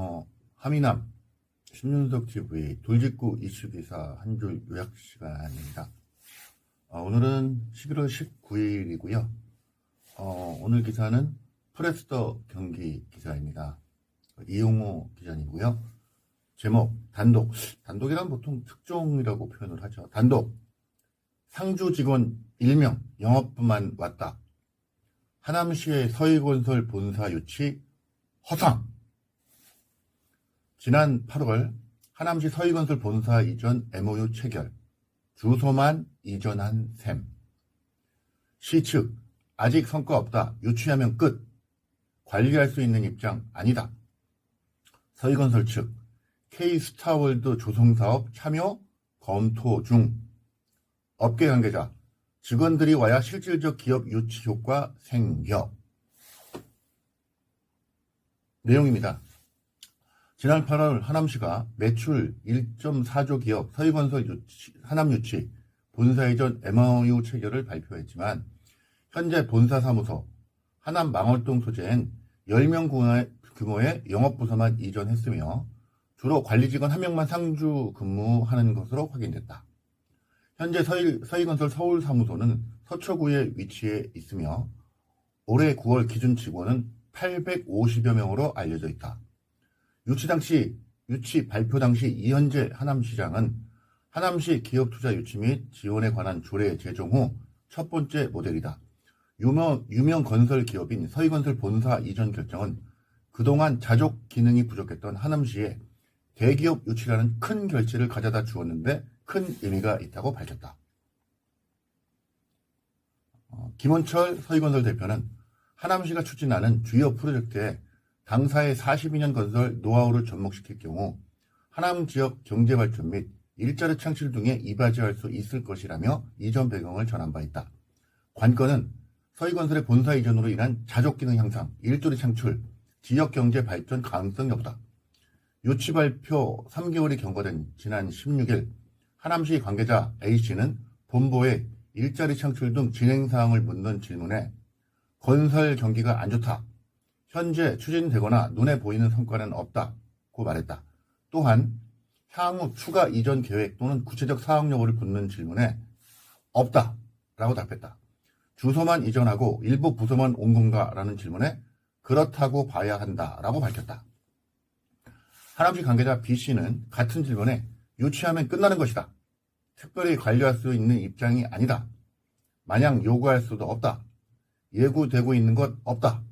어, 하미남, 신윤석 TV 돌직구 이슈 기사 한 줄 요약 시간입니다. 어, 오늘은 11월 19일이고요. 어, 오늘 기사는 프레스터 경기 기사입니다. 이용호 기자님이고요. 제목 단독 단독이란 보통 특종이라고 표현을 하죠. 단독 상주 직원 1명 영업부만 왔다. 하남시의 서희건설 본사 유치 허상. 지난 8월 하남시 서희건설 본사 이전 MOU 체결. 주소만 이전한 셈. 시 측 아직 성과 없다. 유치하면 끝. 관리할 수 있는 입장 아니다. 서희건설 측 K스타월드 조성사업 참여 검토 중. 업계 관계자 직원들이 와야 실질적 기업 유치 효과 생겨. 내용입니다. 지난 8월 하남시가 매출 1.4조 기업 서희건설 유치, 하남 유치 본사 이전 MOU 체결을 발표했지만 현재 본사 사무소 하남 망월동 소재엔 10명 규모의- 영업부서만 이전했으며 주로 관리 직원 1명만 상주 근무하는 것으로 확인됐다. 현재 서희, 서희건설 서울사무소는 서초구에 위치해 있으며 올해 9월 기준 직원은 850여 명으로 알려져 있다. 유치 당시, 유치 발표 당시 이현재 하남시장은 하남시 기업투자 유치 및 지원에 관한 조례 제정 후 첫 번째 모델이다. 유명, 유명 건설 기업인 서희건설 본사 이전 결정은 그동안 자족 기능이 부족했던 하남시에 대기업 유치라는 큰 결실을 가져다 주었는데 큰 의미가 있다고 밝혔다. 어, 김원철 서희건설 대표는 하남시가 추진하는 주요 프로젝트에 당사의 42년 건설 노하우를 접목시킬 경우 하남 지역 경제 발전 및 일자리 창출 등에 이바지할 수 있을 것이라며 이전 배경을 전한 바 있다. 관건은 서희건설의 본사 이전으로 인한 자족 기능 향상, 일자리 창출, 지역 경제 발전 가능성 여부다. 유치 발표 3개월이 경과된 지난 16일 하남시 관계자 A씨는 본부에 일자리 창출 등 진행 사항을 묻는 질문에 건설 경기가 안 좋다. 현재 추진되거나 눈에 보이는 성과는 없다고 말했다. 또한 향후 추가 이전 계획 또는 구체적 사업 여부를 묻는 질문에 없다라고 답했다. 주소만 이전하고 일부 부서만 온 건가라는 질문에 그렇다고 봐야 한다라고 밝혔다. 하남시 관계자 B씨는 같은 질문에 유치하면 끝나는 것이다. 특별히 관리할 수 있는 입장이 아니다. 마냥 요구할 수도 없다. 예고되고 있는 것 없다.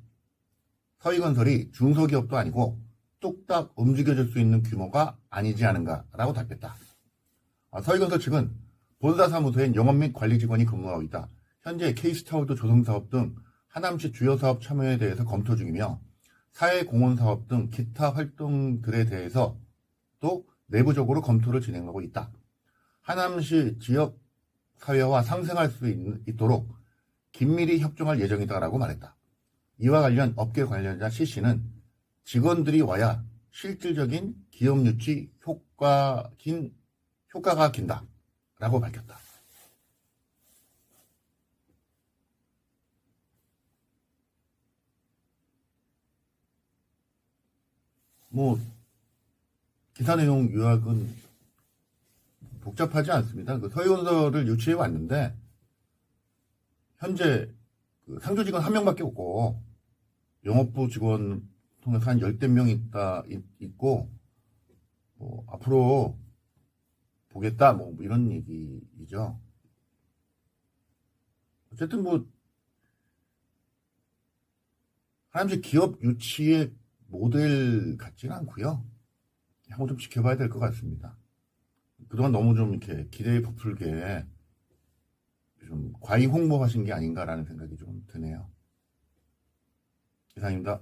서희건설이 중소기업도 아니고 뚝딱 움직여줄 수 있는 규모가 아니지 않은가라고 답했다. 아, 서희건설 측은 본사 사무소엔 영업 및 관리 직원이 근무하고 있다. 현재 K스타월드 조성사업 등 하남시 주요 사업 참여에 대해서 검토 중이며 사회공헌사업 등 기타 활동들에 대해서 또 내부적으로 검토를 진행하고 있다. 하남시 지역 사회와 상생할 수 있, 도록 긴밀히 협정할 예정이다라고 말했다. 이와 관련 업계 관련자 C씨는 직원들이 와야 실질적인 기업 유치 효과 긴 효과가 긴다 라고 밝혔다. 뭐 기사 내용 요약은 복잡하지 않습니다. 그 서희건설을 유치해 왔는데 현재 그 상조 직원 한 명밖에 없고 영업부 직원 통해서 한 열댓 명 있다 있, 있고 뭐 앞으로 보겠다 뭐 이런 얘기이죠. 어쨌든 뭐 하남시 기업 유치의 모델 같지는 않고요. 향후 좀 지켜봐야 될 것 같습니다. 그동안 너무 좀 이렇게 기대에 부풀게 좀 과잉 홍보하신 게 아닌가라는 생각이 좀 드네요. 이상입니다.